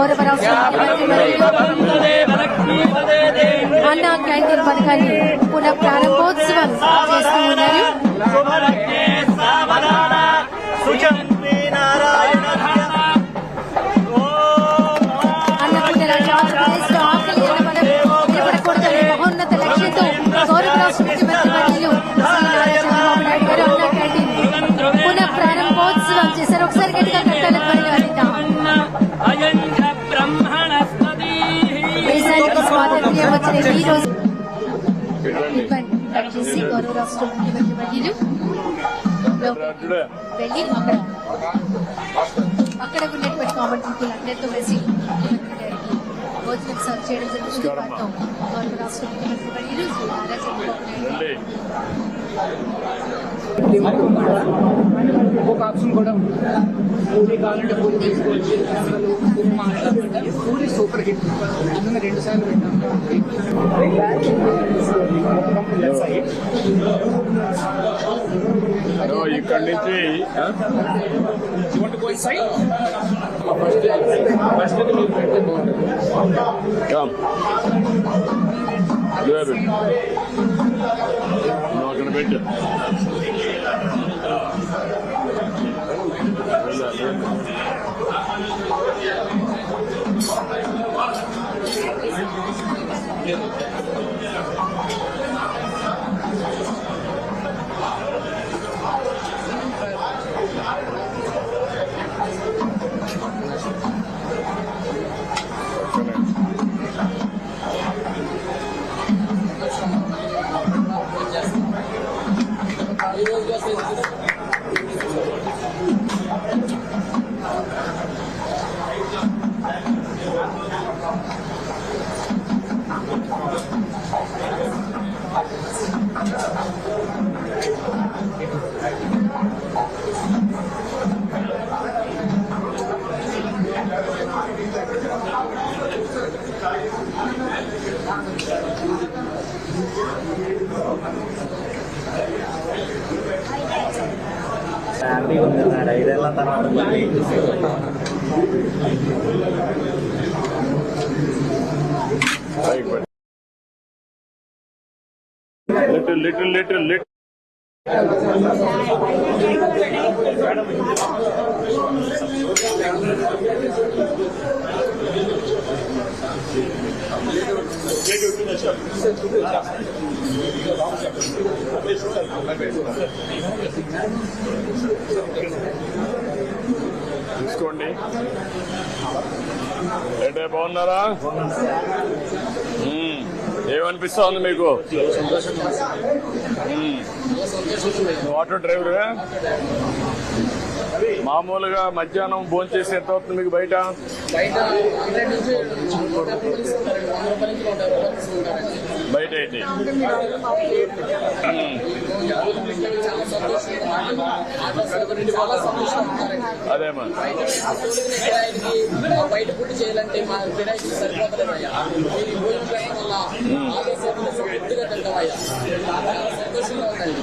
గౌరవ రాష్ట్ర అన్న క్యాంటీన్ పథకాన్ని పునః ప్రారంభోత్సవం చేస్తూ ఉన్నారు. స్వాతంత్ర్యం వచ్చిన ఈ రోజు ఇవ్వండి దయచేసి గౌరవ రాష్ట్ర ముఖ్యమంత్రి వర్యులు లోపలికి వెళ్ళి అక్కడ అక్కడ ఉన్నటువంటి కామన్ పీపుల్ అందరితో కలిసి ముఖ్యమంత్రి గారికి భోజనం సర్వ్ చేయడం జరుగుతుంది వారితో గౌరవ రాష్ట్ర ముఖ్యమంత్రి వర్యులు శ్రీ నారా చంద్రబాబు నాయుడు ఇంకొక ఆప్షన్ కూడా ఉంది. పూరి కావాలంటే పూరి తీసుకోవచ్చు. అసలు పూరి మాట్లాడుతుంటే పూరి సూపర్ హిట్. అందులో రెండు సార్లు పెట్టాం ఇక్కడి నుంచి? ఫస్ట్ మీరు పెడితే బాగుంటుంది Come. ఇదిగో పెట్టు. నువ్వు అక్కడ పెట్టు హ్యాపీగా ఉంది మేడం ఐదేళ్ళ తర్వాత మళ్ళీ పైకి పెట్టు. లిటిల్ తీసుకోండి ఏంటే బాగున్నారా? ఏమనిపిస్తుంది ఏమనిపిస్తా ఉంది మీకు? Auto driver? మామూలుగా మధ్యాహ్నం భోజనం చేసి ఎంత అవుతుంది మీకు బయట? బయట అయితే. అదేమా బయట ఫుడ్ చేయాలంటే మా సరిపోతలేదయ్యా భోజనం చేయడం వల్ల సంతోషంగా ఉందండి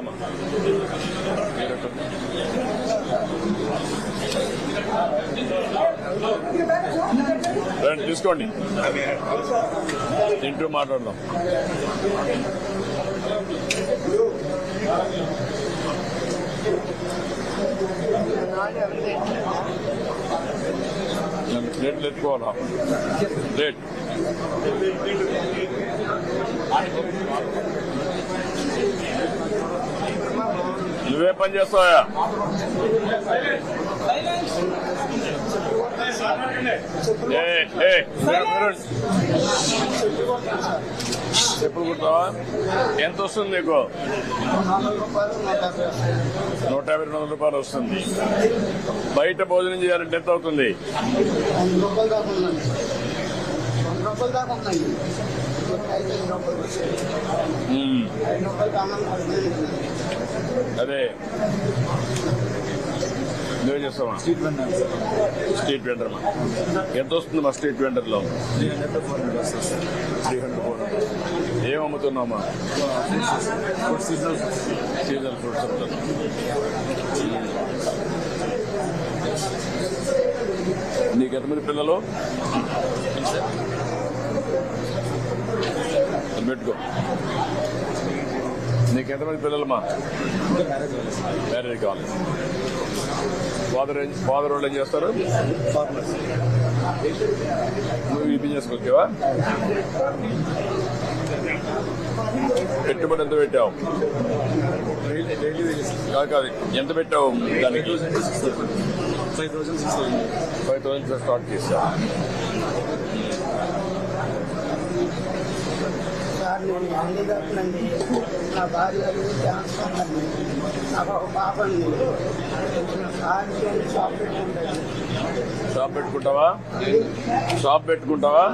మ్మ్. రండి తీసుకోండి. తింటూ మాట్లాడదాం. నేను ప్లేట్లు ఎత్తుకోవాలా? ప్లేట్. నువ్వే పని చేస్తావా? చెప్పులు కుట్టావా ఎంత వస్తుంది నీకు? నూట యాభై రెండు వందల రూపాయలు వస్తుంది. బయట భోజనం చేయాలంటే ఎంత అవుతుంది? రూపాయలు అదే. నువ్వే చేస్తావా స్ట్రీట్ వెండర్ వెండర్ మా. ఎంత వస్తుంది మా street వెండర్లో three hundred four three hundred four hundred ఏం అమ్ముతున్నామా ఫ్రూట్స్ సీజనల్ ఫ్రూట్స్ అమ్ముతున్నాం నీకు ఎంతమంది పిల్లలు? పెట్టుకో. నీకు ఎంతమంది పిల్లలమ్మా? మ్యారేజ్ కావాలి. ఫాదర్ ఫాదర్ వాళ్ళు ఏం చేస్తారు? నువ్వు ఈ బిజినెస్ వచ్చావా? పెట్టుబడి ఎంత పెట్టావు? కాదు కాదు. ఎంత పెట్టావు దానికి? Five thousand six five thousand start చేసావు సార్ నేను హ్యాండిక్యాప్నండి నా భార్య క్యాన్సర్ ఉందండి నాకు ఒక పాప ఉంది. సార్కి షాప్ పెట్టుకుంటాను. షాప్ పెట్టుకుంటావా? షాప్ పెట్టుకుంటావా?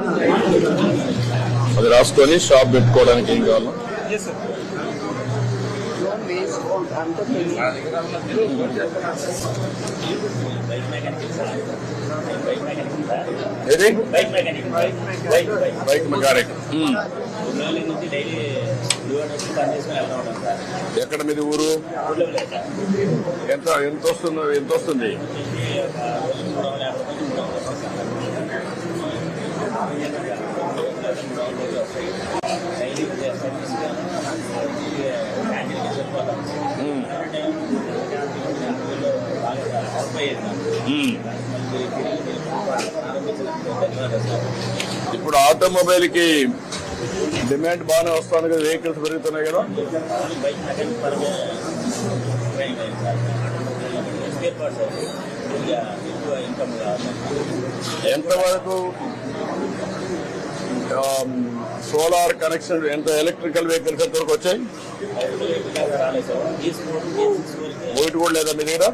అది రాసుకొని షాప్ పెట్టుకోవడానికి ఏం కావాలి? డైలీ వెళ్తా ఉంటాం సార్. ఎక్కడ మీది ఊరు? ఎంత ఎంత వస్తుంది ఎంత వస్తుంది? ఇప్పుడు ఆటోమొబైల్కి డిమాండ్ బాగానే వస్తాను కదా వెహికల్స్ పెరుగుతున్నాయి కదా. ఎంతవరకు సోలార్ కనెక్షన్ ఎంత ఎలక్ట్రికల్ వెహికల్స్ ఎంతవరకు వచ్చాయి? ఒకటి కూడా లేదా మీ దగ్గర.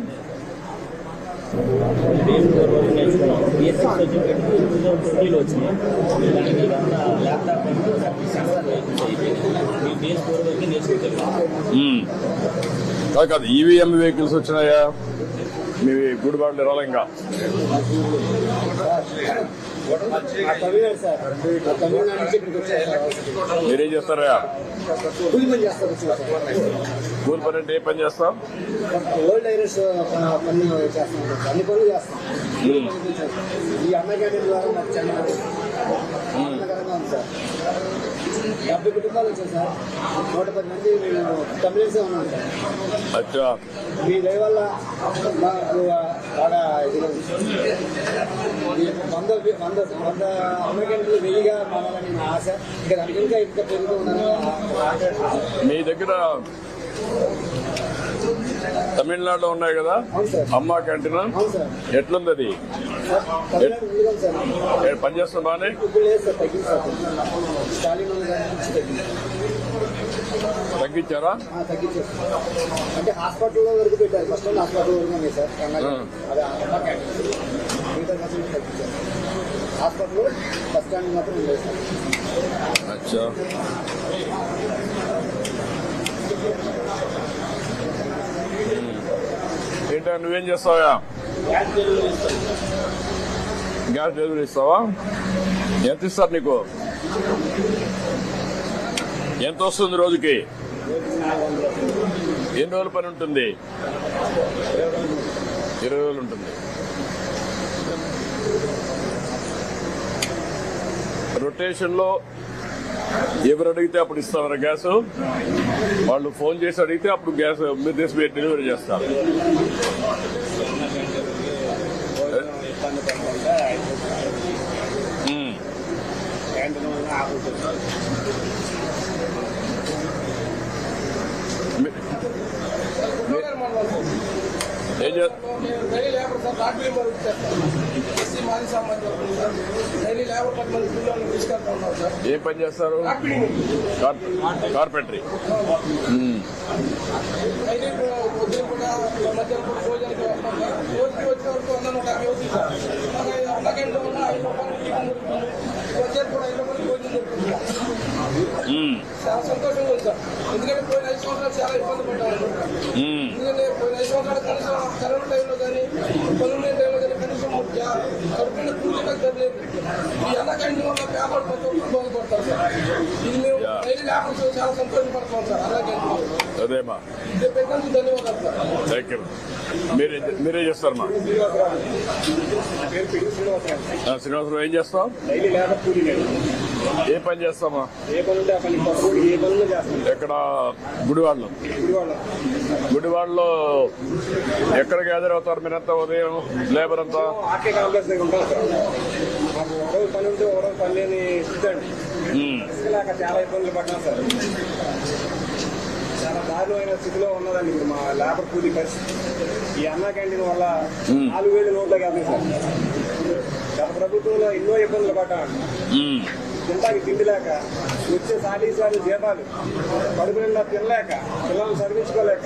కాదు కాదు ఈవీఎం వెహికల్స్ వచ్చినాయా? మీ గుడిబాట్లు రాలంగా మీరేం చేస్తారా కూలి పని చేస్తారు సార్ కూలి పని అంటే ఏ పని చేస్తాం? ఓల్డ్ ఐరస్ పని చేస్తాం. అన్ని పనులు చేస్తాం. ఈ అన్న క్యాంటీన్ ద్వారా మాకు చాలా ఆనందకరంగా ఉంది సార్. డెబ్బై కుటుంబాలు వచ్చాయి సార్. నూట పది మంది మేము తమిళసే ఉన్నాం సార్. అచ్చా. మీ దయ వల్ల మాకు బాగా ఇదిగా ఉంది. సార్. ఈ వంద వంద వంద అమెరికన్లు వెయ్యిగా మారాలని నా ఆశ. ఇంకా దానికి ఇంకా ఇంకా పెరుగుతూ ఉందని ఆశ. మీ దగ్గర తమిళనాడులో ఉన్నాయి కదా? అమ్మ క్యాంటీన్? ఎట్లుంది అది? సార్ తమిళనాడు తగ్గించారా? అంటే హాస్పిటల్లో వరకు పెట్టారు. ఫస్ట్ హాస్పిటల్ వరకు సార్. తగ్గించారు. హాస్పిటల్ బస్ స్టాండ్ మాత్రం సార్. అచ్చా. ఏంటా నువ్వేం చేస్తావా గ్యాస్ డెలివరీ ఇస్తావా? ఎంత ఇస్తారు నీకు? ఎంత వస్తుంది రోజుకి? ఎన్ని రోజుల పని ఉంటుంది? ఇరవై రోజులు ఉంటుంది. రొటేషన్లో ఎవరు అడిగితే అప్పుడు ఇస్తారా గ్యాస్. వాళ్ళు ఫోన్ చేసి అడిగితే అప్పుడు గ్యాస్ మీరు తీసి మీరు డెలివరీ చేస్తారు ఇబ్బంది పడకుండా ఉమ్. క్యాంటీన్ వల్ల ఆపుతుంది మీ- ఏం చేస్తారు daily labour sir lottery work చేస్తాం ఎస్సీ మాజీ సామాజిక వర్గం సార్ డైలీ లేబర్ పది మంది పిల్లల్ని తీసుకెళ్తా ఉన్నాం సార్ ఏం పని చేస్తారు? Carpentry hmm. పొద్దున కూడా మధ్యాహ్నం కూడా భోజనానికి వస్తాం సార్ రోజుకి వచ్చే వరకు వంద నూట యాభై అవుతుంది సార్ అలాగే అలాగంటే ఉన్న ఐదు రూపాయలు టిఫిన్ దొరుకుతుంది వచ్చేది కూడా ఐదు రూపాయలు భోజనం దొరుకుతుంది ఉమ్. చాలా సంతోషంగా ఉంది సార్. ఎందుకంటే పోయిన ఐదు సంవత్సరాలు చాలా ఇబ్బంది పడ్డాము. ఎందుకంటే పోయిన ఐదు సంవత్సరాలు కనీసం కరోనా టైంలో కానీ టైంలో కానీ కనీసం కడుపున పూర్తిగా తెలియదు ఈ అన్నకండి వల్ల పేపర్ ప్రతి ఒక్కరు బాగుపడతారు సార్. ఇది మేము Yeah. డైలీ లేకపోతే చాలా సంతోషపడతాం సార్ అలాగే అదేమా చెప్పేందుకు ధన్యవాదాలు సార్. థ్యాంక్ యూ మీరే మీరే చేస్తారమ్మా శ్రీనివాసరావు. ఏం చేస్తాం డైలీ లేబర్ కూలీ నేను ఏ పని చేస్తామా? ఏ పని ఉంటే ఏ పనులు ఎక్కడ? గుడివాడలో. గుడివాడలో. ఎక్కడ గ్యాదర్ అవుతారు మీరంతా? ఉదయం లేబర్ అంతా? ఆర్కే కాంప్లెక్స్ దగ్గర ఉంటాం సార్. మాకు ఒక రోజు పని ఉంటే ఒక రోజు పని లేని ఇస్తాండి ఉమ్, ఇసుకలేక చాలా ఇబ్బందులు పడ్డాం సార్. చాలా దారుణమైన స్థితిలో ఉన్నదండి ఇప్పుడు మా లేబర్ కూలీ పరిస్థితి. ఈ అన్నా క్యాంటీన్ వల్ల నాలుగు వేలు నోట్లోకి వెళ్తాయి సార్ గత ప్రభుత్వంలో ఎన్నో ఇబ్బందులు పడ్డామండి ఉమ్, తింటాకి తిండి లేక వచ్చే సాలీ సార్లు జీతాలు. కడుపు నిండా తినలేక పిల్లల్ని చదివించుకోలేక.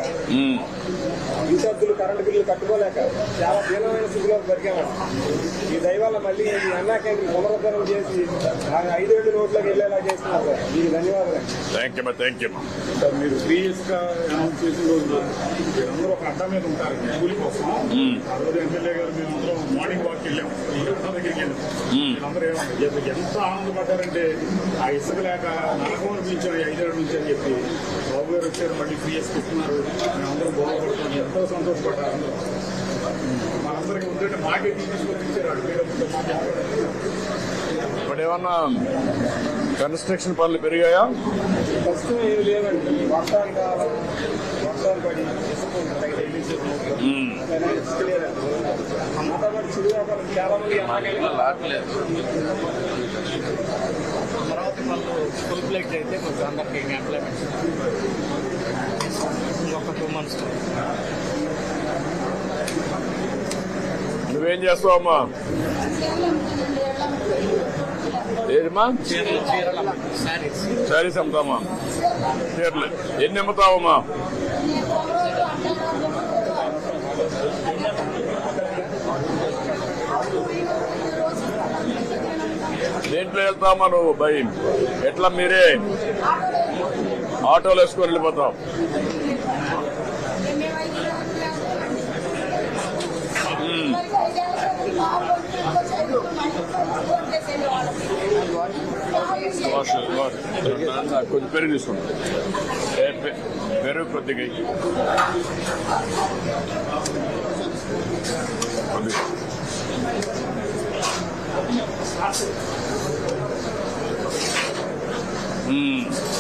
విద్యార్థులు కరెంటు బిల్లులు కట్టుకోలేక చాలా దీనమైన స్థితిలో బతికామండి ఈ దయ వల్ల మళ్ళీ ఈ అన్నా క్యాంటీన్ పునరుద్ధరణ చేసి ఆ ఐదేళ్ళు నోట్లోకి వెళ్ళేలా చేస్తున్నారు సార్. మీకు ధన్యవాదాలు. సార్ మీరు సీరియస్గా అనౌన్స్ చేసిన రోజు మీరందరూ ఒక అడ్డా మీద ఉంటారు. కూలి కోసం ఆ రోజు ఎమ్మెల్యే గారు మేమందరం మార్నింగ్ వాక్ వెళ్ళాం. దగ్గరికి వెళ్ళాం. ఎంత- ఎంత ఆనందపడ్డారంటే ఆ ఇసుక లేక అనిపించాం ఈ ఐదేళ్ళ నుంచి అని చెప్పి బాబు గారు వచ్చారు మళ్ళీ ఫ్రీ ఇస్తున్నారు మేమందరం బాగుపడుతున్నాం. ఎంతో సంతోషపడ్డారు అందరూ మనందరికీ ఉందంటే మాకే తీసుకొని ఇచ్చారు ఇప్పుడు ఏమన్నా కన్స్ట్రక్షన్ పనులు పెరిగాయా? ప్రస్తుతం ఏమి లేవండి వర్షాలు కాలం వర్షాలు పడి లేదండి అంతా చాలా మంది వాళ్ళు ఫుల్ ప్లేట్ అయితే కొంచెం అందరికి ఎంప్లాయ్మెంట్ ఇంకొక టూ మంత్స్ నువ్వేం చేస్తావు అమ్మా ఏదమ్మా చీరలు చీరలు శారీస్ శారీస్ అమ్ముతామా చీరలు ఎన్ని అమ్ముతావమ్మా దేంట్లో వెళ్తావమ్మా నువ్వు? బై ఎట్లా మీరే? ఆటోలు వేసుకొని వెళ్ళిపోతాం. వాష్ కొంచెం పెరుగు తీసుకుంటాం పెరుగు కొద్దిగా ఇయ్యి. కొద్దిగా. మ్మ్.